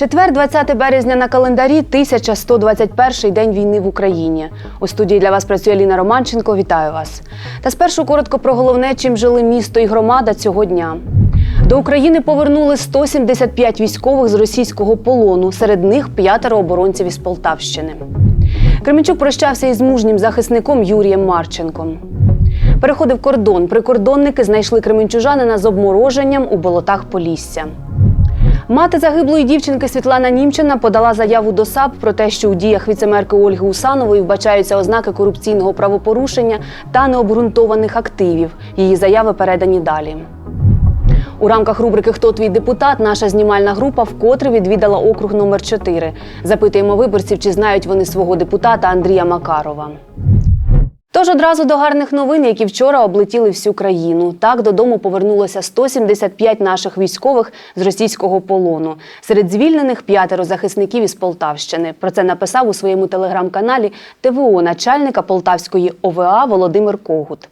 Четвер, 20 березня на календарі, 1121 день війни в Україні. У студії для вас працює Ліна Романченко. Вітаю вас. Та спершу коротко про головне, чим жили місто і громада цього дня. До України повернули 175 військових з російського полону. Серед них п'ятеро оборонців із Полтавщини. Кременчук прощався із мужнім захисником Юрієм Марченком. Переходив кордон. Прикордонники знайшли кременчужанина з обмороженням у болотах Полісся. Мати загиблої дівчинки Світлана Німчина подала заяву до САП про те, що у діях віцемерки Ольги Усанової вбачаються ознаки корупційного правопорушення та необґрунтованих активів. Її заяви передані далі. У рамках рубрики Хто твій депутат наша знімальна група вкотре відвідала округ номер 4 Запитуємо виборців, чи знають вони свого депутата Андрія Макарова. Тож одразу до гарних новин, які вчора облетіли всю країну. Так додому повернулося 175 наших військових з російського полону. Серед звільнених п'ятеро захисників із Полтавщини. Про це написав у своєму телеграм-каналі ТВО начальника Полтавської ОВА Володимир Когут.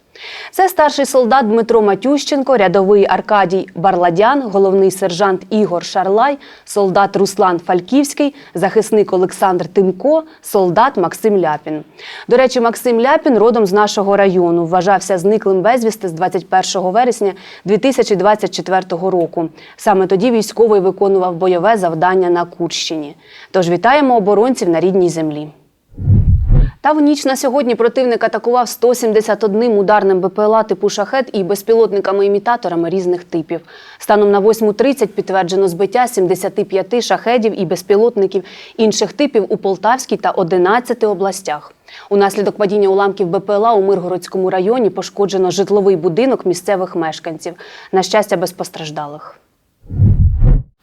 Це старший солдат Дмитро Матющенко, рядовий Аркадій Барладян, головний сержант Ігор Шарлай, солдат Руслан Фальківський, захисник Олександр Тимко, солдат Максим Ляпін. До речі, Максим Ляпін родом з нашого району. Вважався зниклим безвісти з 21 вересня 2024 року. Саме тоді військовий виконував бойове завдання на Курщині. Тож вітаємо оборонців на рідній землі. Та в ніч на сьогодні противник атакував 171 ударним БПЛА типу шахет і безпілотниками-імітаторами різних типів. Станом на 8.30 підтверджено збиття 75 шахедів і безпілотників інших типів у Полтавській та 11 областях. Унаслідок падіння уламків БПЛА у Миргородському районі пошкоджено житловий будинок місцевих мешканців. На щастя, без постраждалих.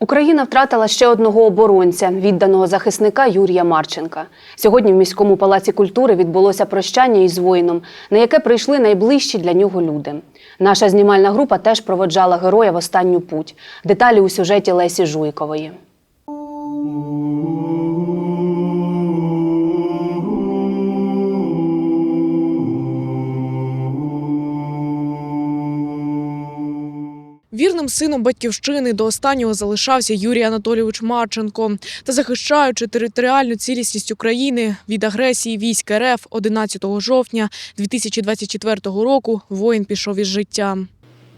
Україна втратила ще одного оборонця, відданого захисника Юрія Марченка. Сьогодні в міському палаці культури відбулося прощання із воїном, на яке прийшли найближчі для нього люди. Наша знімальна група теж проводжала героя в останню путь. Деталі у сюжеті Лесі Жуйкової. Вірним сином батьківщини до останнього залишався Юрій Анатолійович Марченко. Та захищаючи територіальну цілісність України від агресії військ РФ 11 жовтня 2024 року, воїн пішов із життя.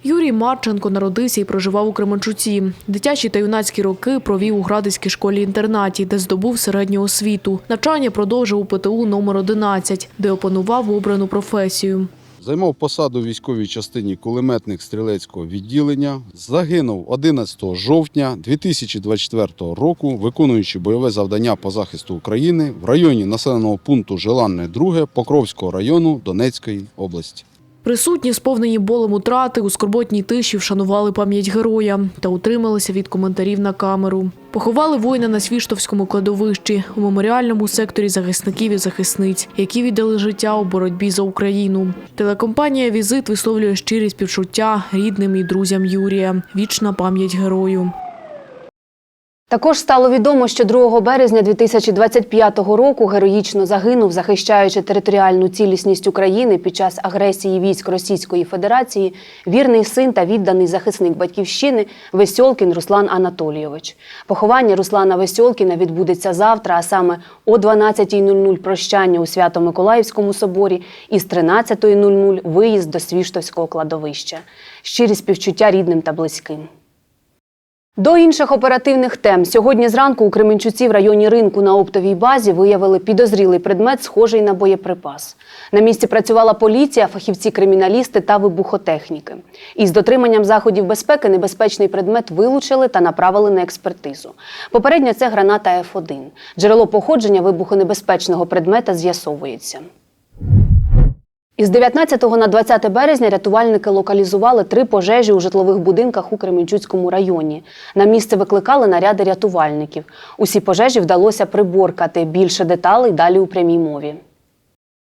Юрій Марченко народився і проживав у Кременчуці. Дитячі та юнацькі роки провів у Градиській школі-інтернаті, де здобув середню освіту. Навчання продовжив у ПТУ номер 11, де опанував обрану професію. Займав посаду в військовій частині кулеметних стрілецького відділення. Загинув 11 жовтня 2024 року, виконуючи бойове завдання по захисту України в районі населеного пункту Желанне 2 Покровського району Донецької області. Присутні, сповнені болем утрати, у скорботній тиші вшанували пам'ять героя та утрималися від коментарів на камеру. Поховали воїна на Свіштовському кладовищі у меморіальному секторі захисників і захисниць, які віддали життя у боротьбі за Україну. Телекомпанія Візит висловлює щирі співчуття рідним і друзям Юрія. Вічна пам'ять герою. Також стало відомо, що 2 березня 2025 року героїчно загинув, захищаючи територіальну цілісність України під час агресії військ Російської Федерації, вірний син та відданий захисник батьківщини Весьолкін Руслан Анатолійович. Поховання Руслана Весьолкіна відбудеться завтра, а саме о 12.00 прощання у Свято-Миколаївському соборі і з 13.00 виїзд до Свіштовського кладовища. Щирі співчуття рідним та близьким. До інших оперативних тем сьогодні зранку у Кременчуці в районі ринку на оптовій базі виявили підозрілий предмет, схожий на боєприпас. На місці працювала поліція, фахівці-криміналісти та вибухотехніки. Із дотриманням заходів безпеки небезпечний предмет вилучили та направили на експертизу. Попередньо це граната Ф1. Джерело походження вибухонебезпечного предмета з'ясовується. Із 19 на 20 березня рятувальники локалізували три пожежі у житлових будинках у Кременчуцькому районі. На місце викликали наряди рятувальників. Усі пожежі вдалося приборкати. Більше деталей далі у прямій мові.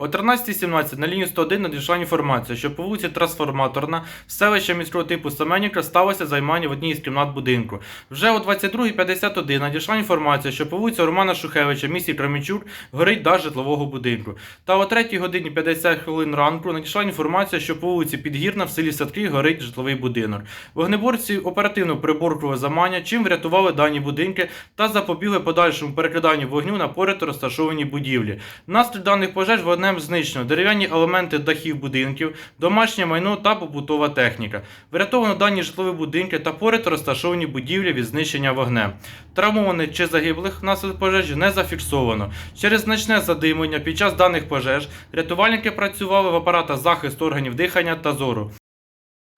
О 13.17 на лінію 101 надійшла інформація, що по вулиці Трансформаторна селища міського типу Семенівка сталося займання в одній із кімнат будинку. Вже о 22.51 надійшла інформація, що по вулиці Романа Шухевича в місті Кременчук горить дах житлового будинку. Та о 3 годині 50 хвилин ранку надійшла інформація, що по вулиці Підгірна в селі Садки горить житловий будинок. Вогнеборці оперативно приборкували замання, чим врятували дані будинки та запобігли подальшому перекиданню вогню на поряд розташовані будівлі. Внаслідок даних пожеж вогнем знищено дерев'яні елементи дахів будинків, домашнє майно та побутова техніка. Врятовано дані житлові будинки та поряд розташовані будівлі від знищення вогнем. Травмованих чи загиблих внаслідок пожежі не зафіксовано. Через значне задимлення під час даних пожеж рятувальники працювали в апаратах захисту органів дихання та зору.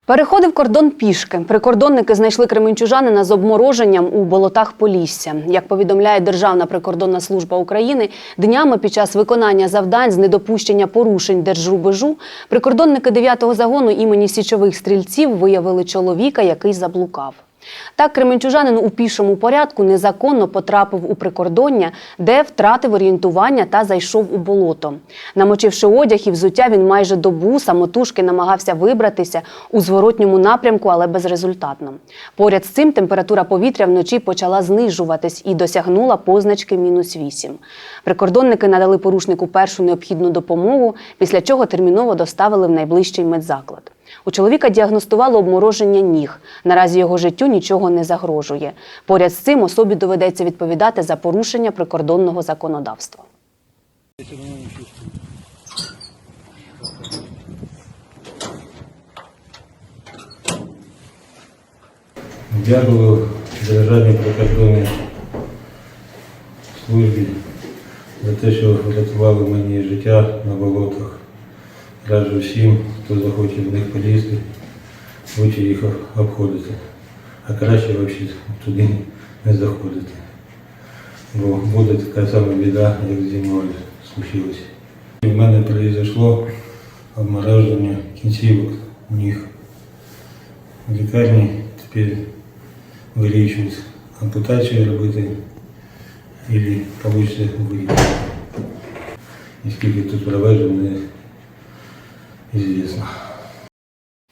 Переходив кордон пішки. Прикордонники знайшли кременчужанина з обмороженням у болотах Полісся. Як повідомляє Державна прикордонна служба України, днями під час виконання завдань з недопущення порушень держрубежу прикордонники 9-го загону імені січових стрільців виявили чоловіка, який заблукав. Так, кременчужанин у пішому порядку незаконно потрапив у прикордоння, де втратив орієнтування та зайшов у болото. Намочивши одяг і взуття, він майже добу самотужки намагався вибратися у зворотньому напрямку, але безрезультатно. Поряд з цим температура повітря вночі почала знижуватись і досягнула позначки мінус 8. Прикордонники надали порушнику першу необхідну допомогу, після чого терміново доставили в найближчий медзаклад. У чоловіка діагностували обмороження ніг. Наразі його життю нічого не загрожує. Поряд з цим особі доведеться відповідати за порушення прикордонного законодавства. Дякую Державній прикордонній службі за те, що врятували мені життя на болотах. Раджу всім, хто захоче в них полізти, лучше їх обходити. А краще взагалі туди не заходити. Бо буде така сама біда, як зі мною случилось. І в мене произошло обмороження кінцівок ніг. В лікарні тепер вирішують ампутацію робити або вийде виїхати. І скільки тут проведу, Isso.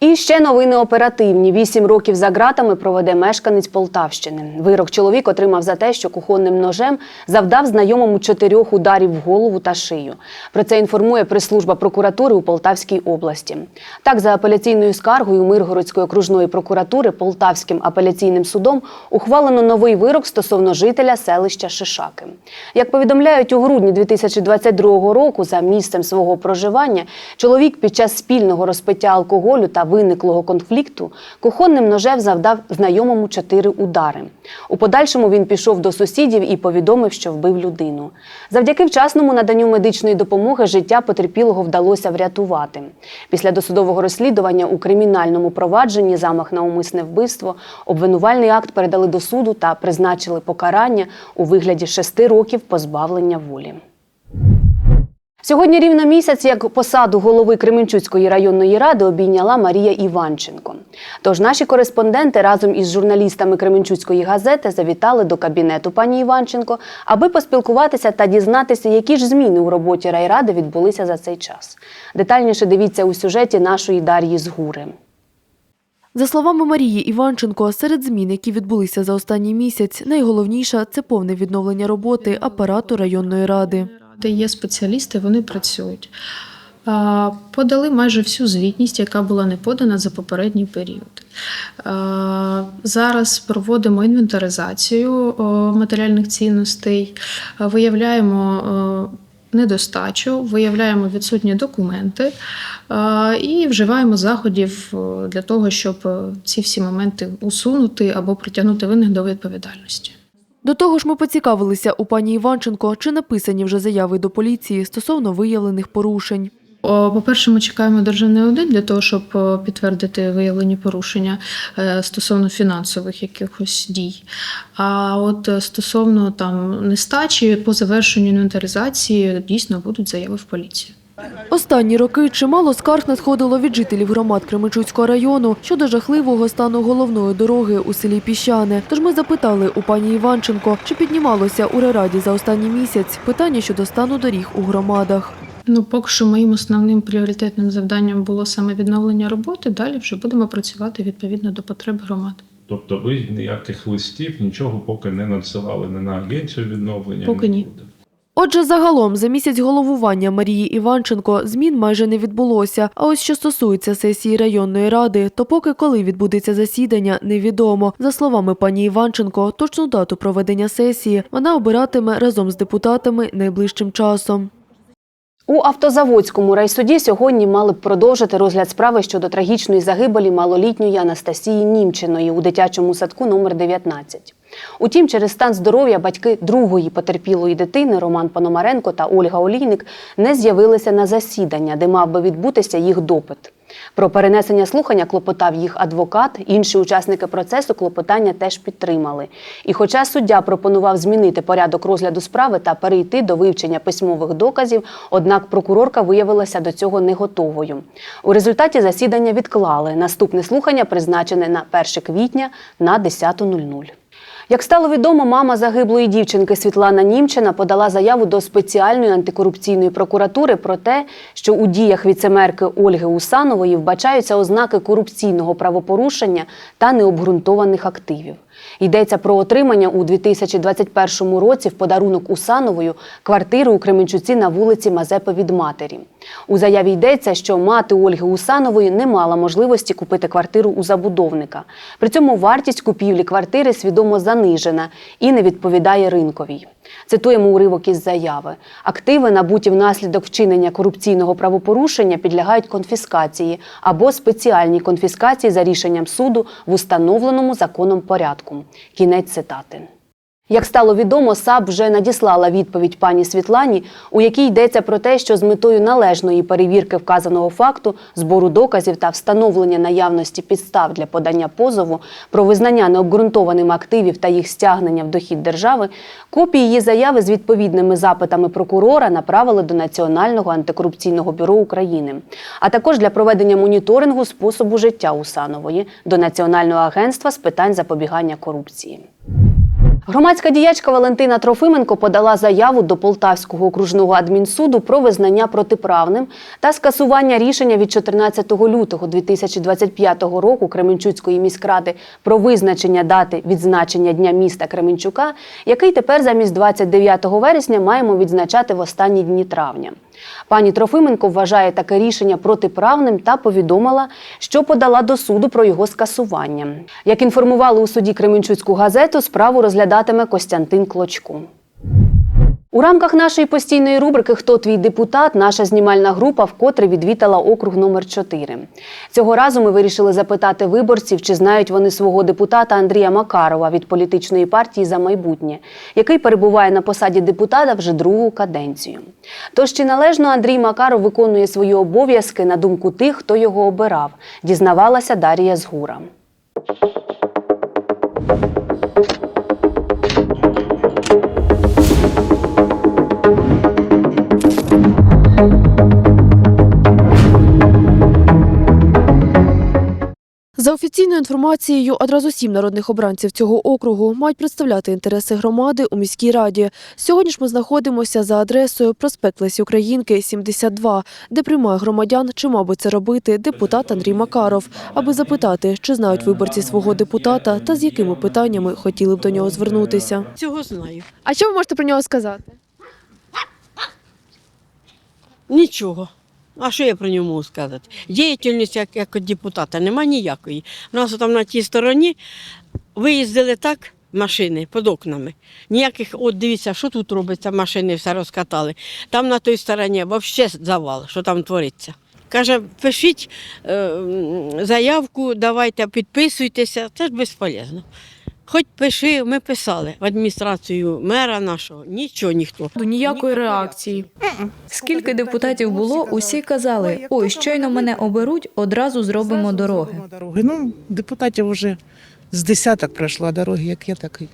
І ще новини оперативні. Вісім років за ґратами проведе мешканець Полтавщини. Вирок чоловік отримав за те, що кухонним ножем завдав знайомому чотирьох ударів в голову та шию. Про це інформує прес-служба прокуратури у Полтавській області. Так, за апеляційною скаргою Миргородської окружної прокуратури Полтавським апеляційним судом ухвалено новий вирок стосовно жителя селища Шишаки. Як повідомляють у грудні 2022 року, за місцем свого проживання чоловік під час спільного розпиття алкоголю та виниклого конфлікту кухонним ножем завдав знайомому чотири удари. У подальшому він пішов до сусідів і повідомив, що вбив людину. Завдяки вчасному наданню медичної допомоги життя потерпілого вдалося врятувати. Після досудового розслідування у кримінальному провадженні замах на умисне вбивство обвинувальний акт передали до суду та призначили покарання у вигляді шести років позбавлення волі. Сьогодні рівно місяць, як посаду голови Кременчуцької районної ради обійняла Марія Іванченко. Тож наші кореспонденти разом із журналістами Кременчуцької газети завітали до кабінету пані Іванченко, аби поспілкуватися та дізнатися, які ж зміни у роботі райради відбулися за цей час. Детальніше дивіться у сюжеті нашої Дар'ї Згури. За словами Марії Іванченко, серед змін, які відбулися за останній місяць, найголовніша це повне відновлення роботи апарату районної ради. Де є спеціалісти, вони працюють. Подали майже всю звітність, яка була не подана за попередній період. Зараз проводимо інвентаризацію матеріальних цінностей, виявляємо недостачу, виявляємо відсутні документи і вживаємо заходів для того, щоб ці всі моменти усунути або притягнути винних до відповідальності. До того ж, ми поцікавилися у пані Іванченко, чи написані вже заяви до поліції стосовно виявлених порушень. По-перше, ми чекаємо державний аудит для того, щоб підтвердити виявлені порушення е, стосовно фінансових якихось дій. А от е, стосовно там нестачі по завершенню інвентаризації дійсно будуть заяви в поліцію. Останні роки чимало скарг надходило від жителів громад Кременчуцького району щодо жахливого стану головної дороги у селі Піщане. Тож ми запитали у пані Іванченко, чи піднімалося у райраді за останній місяць питання щодо стану доріг у громадах. Ну, поки що моїм основним пріоритетним завданням було саме відновлення роботи. Далі вже будемо працювати відповідно до потреб громад. Тобто ви ніяких листів, нічого поки не надсилали не на агенцію відновлення. Поки ні. буде. Отже, загалом за місяць головування Марії Іванченко змін майже не відбулося. А ось що стосується сесії районної ради, то поки коли відбудеться засідання, невідомо. За словами пані Іванченко, точну дату проведення сесії вона обиратиме разом з депутатами найближчим часом. У автозаводському райсуді сьогодні мали б продовжити розгляд справи щодо трагічної загибелі малолітньої Анастасії Німчиної у дитячому садку номер 19. Утім, через стан здоров'я батьки другої потерпілої дитини Роман Пономаренко та Ольга Олійник не з'явилися на засідання, де мав би відбутися їх допит. Про перенесення слухання клопотав їх адвокат. Інші учасники процесу клопотання теж підтримали. І хоча суддя пропонував змінити порядок розгляду справи та перейти до вивчення письмових доказів, однак прокурорка виявилася до цього не готовою. У результаті засідання відклали. Наступне слухання призначене на 1 квітня на 10.00. Як стало відомо, мама загиблої дівчинки Світлана Німчина подала заяву до спеціальної антикорупційної прокуратури про те, що у діях віцемерки Ольги Усанової вбачаються ознаки корупційного правопорушення та необґрунтованих активів. Йдеться про отримання у 2021 році в подарунок Усановою квартири у Кременчуці на вулиці Мазепи від матері. У заяві йдеться, що мати Ольги Усанової не мала можливості купити квартиру у забудовника. При цьому вартість купівлі квартири свідомо занижена і не відповідає ринковій. Цитуємо уривок із заяви: активи, набуті внаслідок вчинення корупційного правопорушення, підлягають конфіскації або спеціальній конфіскації за рішенням суду в установленому законом порядку. Кінець цитати. Як стало відомо, САП вже надіслала відповідь пані Світлані, у якій йдеться про те, що з метою належної перевірки вказаного факту, збору доказів та встановлення наявності підстав для подання позову про визнання необґрунтованим активів та їх стягнення в дохід держави, копії її заяви з відповідними запитами прокурора направили до Національного антикорупційного бюро України, а також для проведення моніторингу способу життя Усанової до Національного агентства з питань запобігання корупції. Громадська діячка Валентина Трофименко подала заяву до Полтавського окружного адмінсуду про визнання протиправним та скасування рішення від 14 лютого 2025 року Кременчуцької міськради про визначення дати відзначення Дня міста Кременчука, який тепер замість 29 вересня маємо відзначати в останні дні травня. Пані Трофименко вважає таке рішення протиправним та повідомила, що подала до суду про його скасування. Як інформували у суді Кременчуцьку газету, справу розглядатиме Костянтин Клочко. У рамках нашої постійної рубрики Хто твій депутат наша знімальна група вкотре відвітала округ номер 4 Цього разу ми вирішили запитати виборців, чи знають вони свого депутата Андрія Макарова від політичної партії за майбутнє, який перебуває на посаді депутата вже другу каденцію. Тож чи належно Андрій Макаров виконує свої обов'язки на думку тих, хто його обирав, дізнавалася Дарія Згура. Офіційною інформацією, одразу сім народних обранців цього округу мають представляти інтереси громади у міській раді. Сьогодні ж ми знаходимося за адресою проспект Лесі Українки, 72, де приймає громадян, чи би це робити депутат Андрій Макаров, аби запитати, чи знають виборці свого депутата та з якими питаннями хотіли б до нього звернутися. Цього знаю. А що ви можете про нього сказати? Нічого. А що я про нього можу сказати? Діяльність як, як депутата нема ніякої. У нас там на тій стороні виїздили так машини під окнами. Ніяких, от дивіться, що тут робиться, машини все розкатали. Там на той стороні взагалі завал, що там твориться. Каже, пишіть е, заявку, давайте підписуйтеся, це ж безполезно. Хоч пиши, ми писали в адміністрацію мера нашого, нічого ніхто. До Ніякої реакції. Скільки депутатів було, усі казали: ой, щойно мене оберуть, одразу зробимо дороги. дороги. Ну, депутатів вже з десяток пройшло, а дороги як є, так і.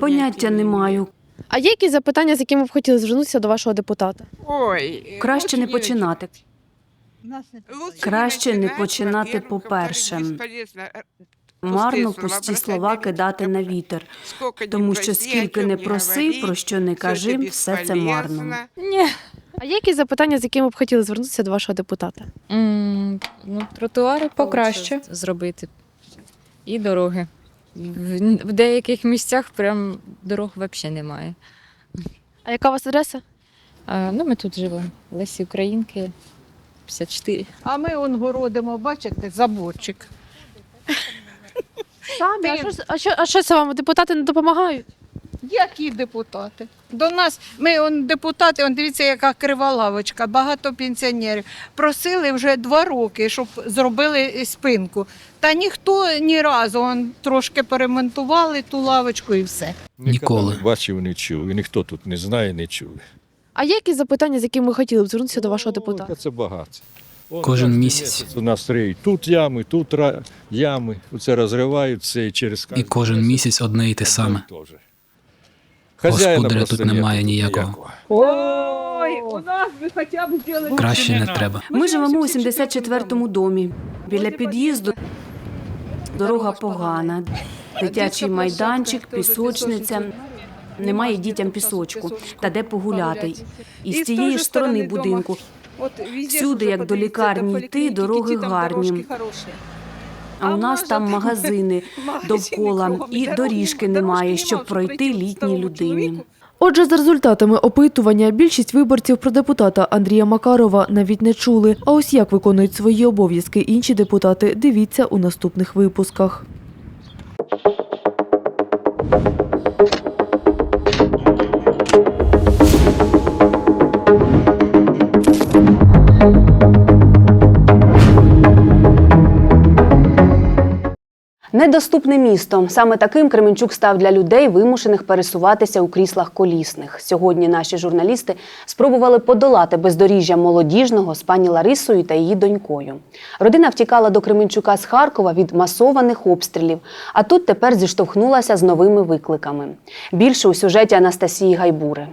Поняття не маю. А є якісь запитання, з якими б хотіли звернутися до вашого депутата? Ой, Краще не починати. Краще не починати по-перше. Марно пусті слова кидати на вітер, тому що скільки не проси, про що не кажи, все це марно. Ні. А є якісь запитання, з якими б хотіли звернутися до вашого депутата? М, ну, тротуари покраще зробити. І дороги. В, в деяких місцях прям дорог взагалі немає. А яка у вас адреса? А, ну, ми тут живемо. Лесі Українки 54. А ми он городимо, бачите, заборчик. Самі, а що, а що, а що це вам депутати не допомагають? Які депутати? До нас, ми он депутати, он дивіться, яка крива лавочка, багато пенсіонерів. Просили вже два роки, щоб зробили спинку. Та ніхто ні разу он трошки перемонтували ту лавочку і все. Ніколи не бачив, не чув. І ніхто тут не знає, не чує. А є якісь запитання, з якими ви хотіли б звернутися до вашого депутата? О, Це багато. Кожен місяць. У нас риють тут ями, тут ра- ями. Оце розривають все і через І кожен місяць одне і те саме. Господаря тут немає ніякого. Ой, у нас ви хоча б зробили. Краще не треба. Ми живемо у 74-му домі. Біля під'їзду дорога погана, дитячий майданчик, пісочниця. Немає дітям пісочку та де погуляти. І з тієї ж сторони будинку. Всюди, як до лікарні йти, дороги гарні. А у нас там магазини довкола і доріжки немає, щоб пройти літній людині. Отже, за результатами опитування більшість виборців про депутата Андрія Макарова навіть не чули. А ось як виконують свої обов'язки інші депутати, дивіться у наступних випусках. Недоступне місто. Саме таким Кременчук став для людей, вимушених пересуватися у кріслах колісних. Сьогодні наші журналісти спробували подолати бездоріжжя молодіжного з пані Ларисою та її донькою. Родина втікала до Кременчука з Харкова від масованих обстрілів, а тут тепер зіштовхнулася з новими викликами. Більше у сюжеті Анастасії Гайбури.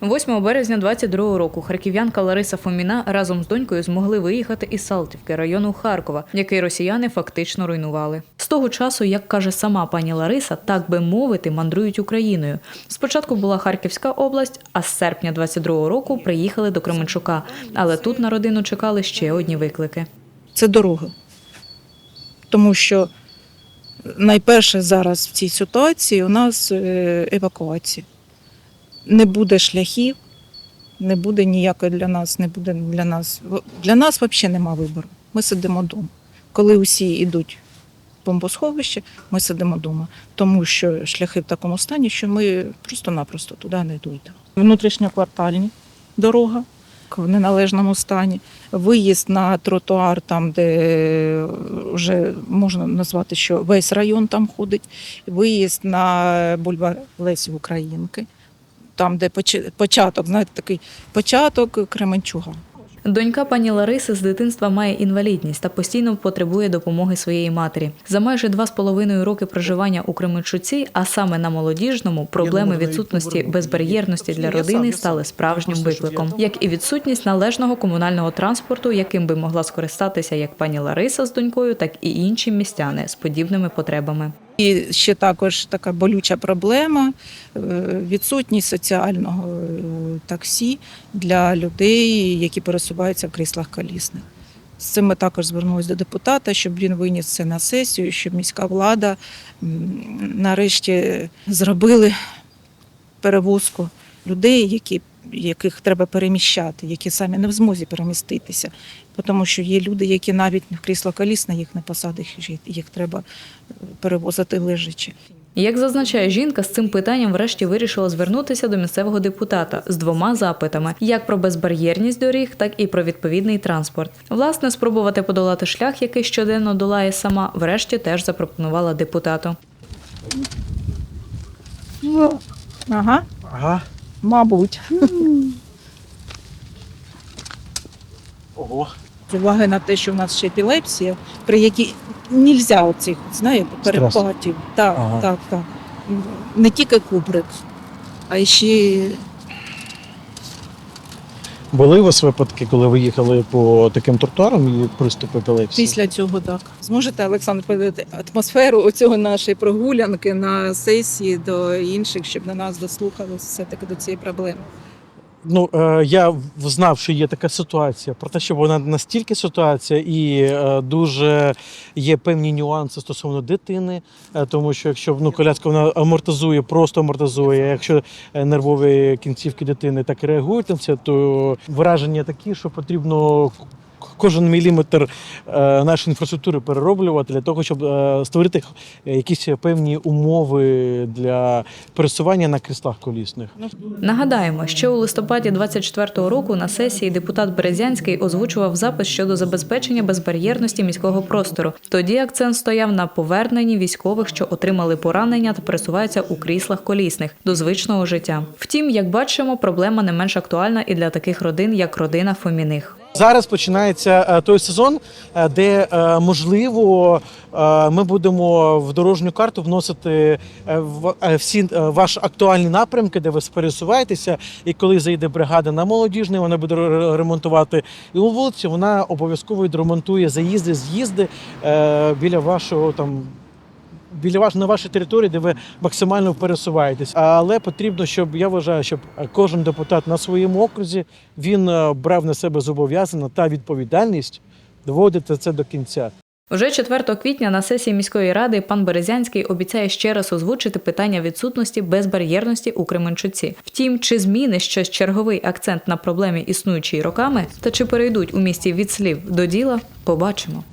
8 березня 22 року харків'янка Лариса Фоміна разом з донькою змогли виїхати із Салтівки району Харкова, який росіяни фактично руйнували. З того часу, як каже сама пані Лариса, так би мовити, мандрують Україною. Спочатку була Харківська область, а з серпня 22 року приїхали до Кременчука. Але тут на родину чекали ще одні виклики. Це дорога. Тому що найперше зараз в цій ситуації у нас е, евакуація. Не буде шляхів, не буде ніякої для нас, не буде для нас. Для нас взагалі нема вибору. Ми сидимо вдома. Коли усі йдуть в бомбосховище, ми сидимо вдома. Тому що шляхи в такому стані, що ми просто-напросто туди не дійдемо. Внутрішньоквартальні дорога в неналежному стані. Виїзд на тротуар, там, де вже можна назвати, що весь район там ходить. Виїзд на бульвар Лесі Українки, там, де початок, знаєте, такий початок Кременчуга. Донька пані Лариси з дитинства має інвалідність та постійно потребує допомоги своєї матері. За майже два з половиною роки проживання у Кременчуці, а саме на молодіжному, проблеми відсутності безбар'єрності для родини стали справжнім викликом, як і відсутність належного комунального транспорту, яким би могла скористатися як пані Лариса з донькою, так і інші містяни з подібними потребами. І ще також така болюча проблема е, відсутність соціального е, таксі для людей, які пересуваються в кріслах колісних. З цим ми також звернулися до депутата, щоб він виніс це на сесію, щоб міська влада нарешті зробили перевозку людей, які, яких треба переміщати, які самі не в змозі переміститися. Тому що є люди, які навіть в крісло колісне їх не посадиш, їх треба е, перевозити лежачи. Як зазначає жінка, з цим питанням врешті вирішила звернутися до місцевого депутата з двома запитами: як про безбар'єрність доріг, так і про відповідний транспорт. Власне, спробувати подолати шлях, який щоденно долає сама, врешті теж запропонувала депутату. Ага. Ага. Мабуть. Ого. З уваги на те, що в нас ще епілепсія, при якій не можна оцих, знаєте, перепадів. Так, Ага. так, так. Не тільки кубрик, а ще Були у вас випадки, коли ви їхали по таким тротуарам і приступ епілепсії? Після цього так. Зможете, Олександр, передати атмосферу оцього нашої прогулянки на сесії до інших, щоб на нас дослухалися все-таки до цієї проблеми. Ну, е, я знав, що є така ситуація, про те, що вона настільки ситуація, і е, дуже є певні нюанси стосовно дитини, е, тому що якщо ну, коляска вона амортизує, просто амортизує, якщо нервові кінцівки дитини так реагують на це, то враження такі, що потрібно. Кожен міліметр е, нашої інфраструктури перероблювати для того, щоб е, створити якісь певні умови для пересування на кріслах колісних. Нагадаємо, що у листопаді 24-го року на сесії депутат Березянський озвучував запис щодо забезпечення безбар'єрності міського простору. Тоді акцент стояв на поверненні військових, що отримали поранення та пересуваються у кріслах колісних до звичного життя. Втім, як бачимо, проблема не менш актуальна і для таких родин, як родина Фоміних. Зараз починається е, той сезон, е, де е, можливо ми будемо в дорожню карту вносити всі ваші актуальні напрямки, де ви пересуваєтеся. І коли зайде бригада на молодіжний, вона буде ремонтувати і у вулиці. Вона обов'язково відремонтує заїзди, з'їзди біля вашого там. Біля ваш на вашій території, де ви максимально пересуваєтесь, але потрібно, щоб я вважаю, щоб кожен депутат на своєму окрузі він е, брав на себе зобов'язання та відповідальність доводити це до кінця. Уже 4 квітня на сесії міської ради пан Березянський обіцяє ще раз озвучити питання відсутності безбар'єрності у Кременчуці. Втім, чи зміни щось черговий акцент на проблемі існуючій роками, та чи перейдуть у місті від слів до діла, побачимо.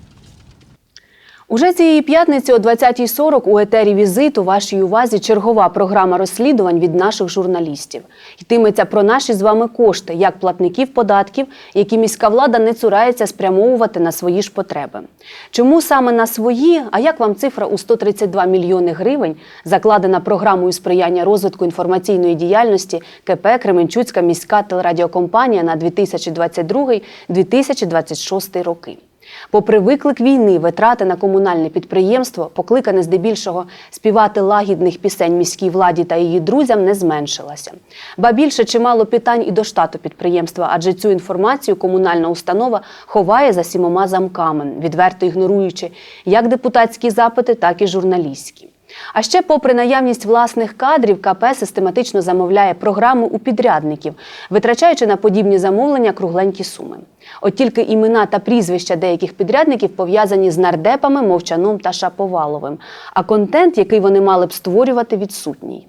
Уже цієї п'ятниці о 20.40 у етері візиту вашій увазі чергова програма розслідувань від наших журналістів. Йтиметься про наші з вами кошти, як платників податків, які міська влада не цурається спрямовувати на свої ж потреби. Чому саме на свої? А як вам цифра у 132 мільйони гривень, закладена програмою сприяння розвитку інформаційної діяльності КП Кременчуцька міська телерадіокомпанія на 2022-2026 роки? Попри виклик війни, витрати на комунальне підприємство, покликане здебільшого співати лагідних пісень міській владі та її друзям, не зменшилася. Ба більше чимало питань і до штату підприємства, адже цю інформацію комунальна установа ховає за сімома замками, відверто ігноруючи як депутатські запити, так і журналістські. А ще, попри наявність власних кадрів, КП систематично замовляє програми у підрядників, витрачаючи на подібні замовлення кругленькі суми. От тільки імена та прізвища деяких підрядників пов'язані з нардепами, мовчаном та шаповаловим, а контент, який вони мали б створювати, відсутній.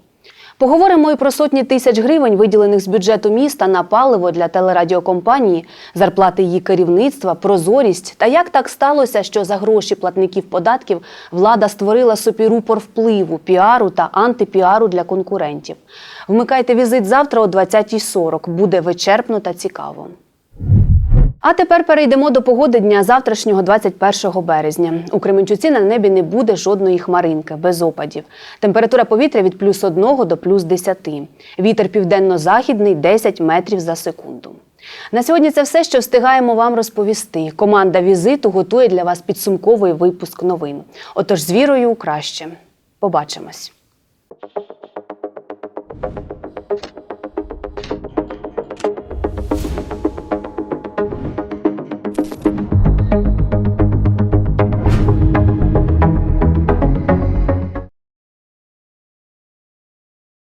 Поговоримо і про сотні тисяч гривень, виділених з бюджету міста на паливо для телерадіокомпанії, зарплати її керівництва, прозорість та як так сталося, що за гроші платників податків влада створила супірупор впливу, піару та антипіару для конкурентів. Вмикайте візит завтра о 20.40. Буде вичерпно та цікаво. А тепер перейдемо до погоди дня завтрашнього, 21 березня. У Кременчуці на небі не буде жодної хмаринки, без опадів. Температура повітря від плюс 1 до плюс 10. Вітер південно-західний 10 метрів за секунду. На сьогодні це все, що встигаємо вам розповісти. Команда візиту готує для вас підсумковий випуск новин. Отож, з вірою краще. Побачимось.